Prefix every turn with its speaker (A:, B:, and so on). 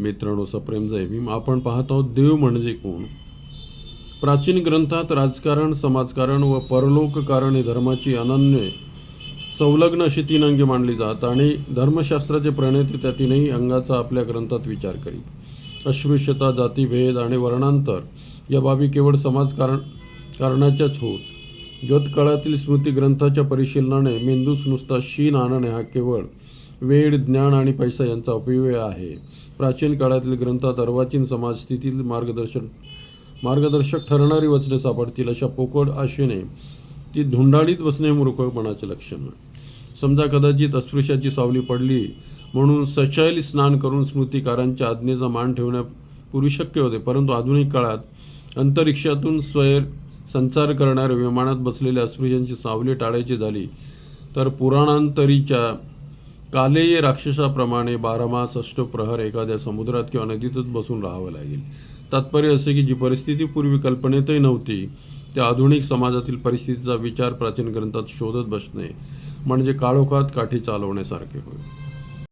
A: मित्रांनो सप्रेम जय भीम. आपण पाहत आहोत देव म्हणजे कोण? प्राचीन ग्रंथात राजकारण समाजकारण व परलोककारण हे धर्माची अनन्य संलग्न अशी तीन अंगे मांडली जात आणि धर्मशास्त्राचे प्रणेते त्या तीनही अंगाचा आपल्या ग्रंथात विचार करीत. अस्पृश्यता जातीभेद आणि वर्णांतर या बाबी केवळ समाजकारण कारणाच्याच होत. गतकाळातील स्मृती ग्रंथाच्या परिशीलनाने मेंदूस नुसता शीन आणणे हा केवळ वेळ ज्ञान आणि पैसा यांचा अपव्यय आहे. प्राचीन काळातील ग्रंथात अर्वाचीन समाज स्थितीतील मार्गदर्शन मार्गदर्शक ठरणारी वचने सापडतील अशा पोकळ आशेने ती धुंडाळीत बसणे मूर्खपणाचे लक्षण. समजा कदाचित अस्पृश्याची सावली पडली म्हणून सचैल स्नान करून स्मृतिकारांच्या आज्ञेचा मान ठेवण्यापूर्वी शक्य होते परंतु आधुनिक काळात अंतरिक्षातून स्वैर संचार करणाऱ्या विमानात बसलेल्या अस्पृश्यांची सावली टाळायची झाली तर पुराणांतरीच्या कालेय राक्षसाप्रमाणे बारामास अष्टप्रहर एखाद्या समुद्रात किंवा नदीतच बसून राहावं लागेल. तात्पर्य असे की जी परिस्थिती पूर्वी कल्पनेतही नव्हती त्या आधुनिक समाजातील परिस्थितीचा विचार प्राचीन ग्रंथात शोधत बसणे म्हणजे काळोखात काठी चालवण्यासारखे होय.